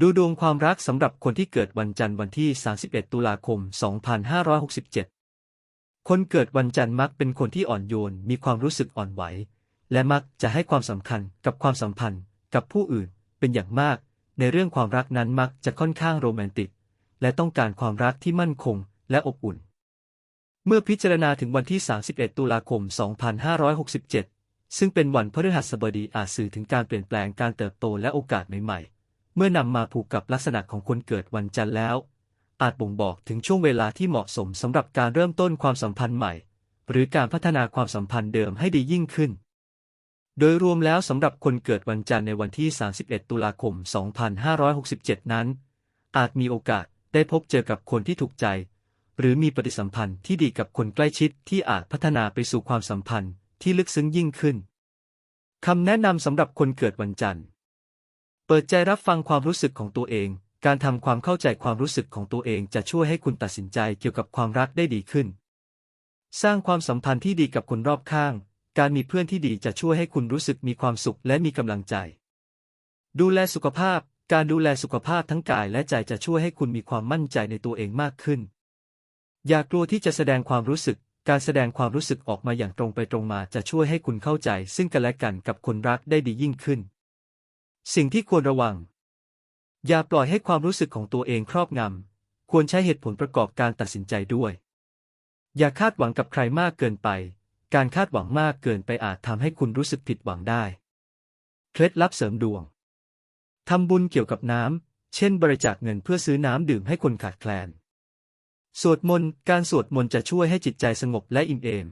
ดูดวงความรักสำหรับคนที่เกิดวันจันทร์วันที่ 31 ตุลาคม 2567 คนเกิดวันจันทร์มักเป็นคนที่อ่อนโยน มีความรู้สึกอ่อนไหว และมักจะให้ความสำคัญกับความสัมพันธ์กับผู้อื่นเป็นอย่างมาก ในเรื่องความรักนั้นมักจะค่อนข้างโรแมนติก และต้องการความรักที่มั่นคงและอบอุ่น เมื่อพิจารณาถึงวันที่ 31 ตุลาคม 2567 ซึ่งเป็นวันพฤหัสบดีอาจสื่อถึงการเปลี่ยนแปลงการเติบโตและโอกาสใหม่ๆ เมื่อนำมาผูกกับลักษณะของคนเกิดวันจันทร์แล้ว อาจบ่งบอกถึงช่วงเวลาที่เหมาะสมสำหรับการเริ่มต้นความสัมพันธ์ใหม่ หรือการพัฒนาความสัมพันธ์เดิมให้ดียิ่งขึ้น โดยรวมแล้วสำหรับคนเกิดวันจันทร์ในวันที่ 31 ตุลาคม 2567 นั้น อาจมีโอกาสได้พบเจอกับคนที่ถูกใจ หรือมีปฏิสัมพันธ์ที่ดีกับคนใกล้ชิดที่อาจพัฒนาไปสู่ความสัมพันธ์ที่ลึกซึ้งยิ่งขึ้นคำแนะนำสำหรับคนเกิดวันจันทร์ เปิดใจรับฟังความรู้สึกของตัวเอง การทำความเข้าใจความรู้สึกของตัวเองจะช่วยให้คุณตัดสินใจเกี่ยวกับความรักได้ดีขึ้น สร้างความสัมพันธ์ที่ดีกับคนรอบข้าง การมีเพื่อนที่ดีจะช่วยให้คุณรู้สึกมีความสุขและมีกำลังใจ ดูแลสุขภาพ การดูแลสุขภาพทั้งกายและใจจะช่วยให้คุณมีความมั่นใจในตัวเองมากขึ้น อย่ากลัวที่จะแสดงความรู้สึก การแสดงความรู้สึกออกมาอย่างตรงไปตรงมาจะช่วยให้คุณเข้าใจ ซึ่งกันและกันกับคนรักได้ดียิ่งขึ้น สิ่งที่ควรระวัง อย่าปล่อยให้ความรู้สึกของตัวเองครอบงำ ควรใช้เหตุผลประกอบการตัดสินใจด้วย อย่าคาดหวังกับใครมากเกินไป การคาดหวังมากเกินไปอาจทำให้คุณรู้สึกผิดหวังได้ เคล็ดลับเสริมดวง ทำบุญเกี่ยวกับน้ำ เช่น บริจาคเงินเพื่อซื้อน้ำดื่มให้คนขาดแคลน สวดมนต์ การสวดมนต์จะช่วยให้จิตใจสงบและอิ่มเอม